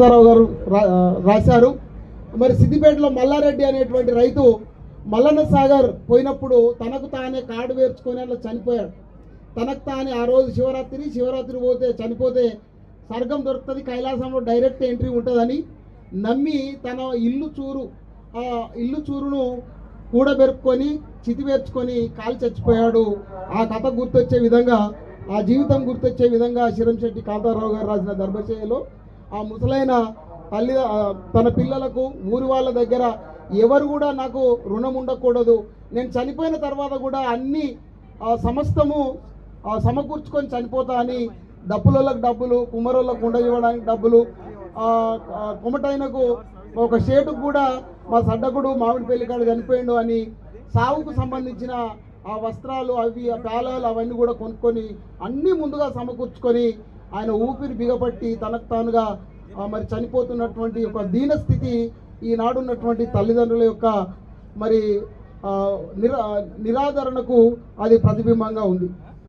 రామారావు గారు రా- రాశారు. మరి సిద్దిపేటలో మల్లారెడ్డి అనేటువంటి రైతు మల్లన్న సాగర్ పోయినప్పుడు తనకు తానే కాడు వేర్చుకొని అట్లా చనిపోయాడు. తనకు తానే ఆ రోజు శివరాత్రి శివరాత్రి పోతే చనిపోతే స్వర్గం దొరుకుతుంది కైలాసంలో డైరెక్ట్ ఎంట్రీ ఉంటుందని నమ్మి తన ఇల్లు చూరు ఆ ఇల్లు చూరును కూడబెరుక్కొని చితివేర్చుకొని కాలు చచ్చిపోయాడు. ఆ కథ గుర్తొచ్చే విధంగా ఆ జీవితం గుర్తొచ్చే విధంగా శిరంశెట్టి కాంతారావు గారు రాసిన దర్భచేయలో ఆ ముసలైన తల్లి తన పిల్లలకు ఊరి వాళ్ళ దగ్గర ఎవరు కూడా నాకు రుణం ఉండకూడదు. నేను చనిపోయిన తర్వాత కూడా అన్ని సమస్తము సమకూర్చుకొని చనిపోతా అని డప్పులకు డబ్బులు కుమ్మరోళ్ళకు ఉండ ఇవ్వడానికి డబ్బులు కుమటైనకు ఒక షేటు కూడా మా సడ్డకుడు మామిడి పెళ్ళికాడు చనిపోయిండు అని సావుకు సంబంధించిన ఆ వస్త్రాలు అవి ఆ పేలాలు అవన్నీ కూడా కొనుక్కొని అన్నీ ముందుగా సమకూర్చుకొని ఆయన ఊపిరి బిగపట్టి తనకు తానుగా మరి చనిపోతున్నటువంటి ఒక దీన స్థితి ఈనాడున్నటువంటి తల్లిదండ్రుల యొక్క మరి నిరా నిరాదరణకు అది ప్రతిబింబంగా ఉంది.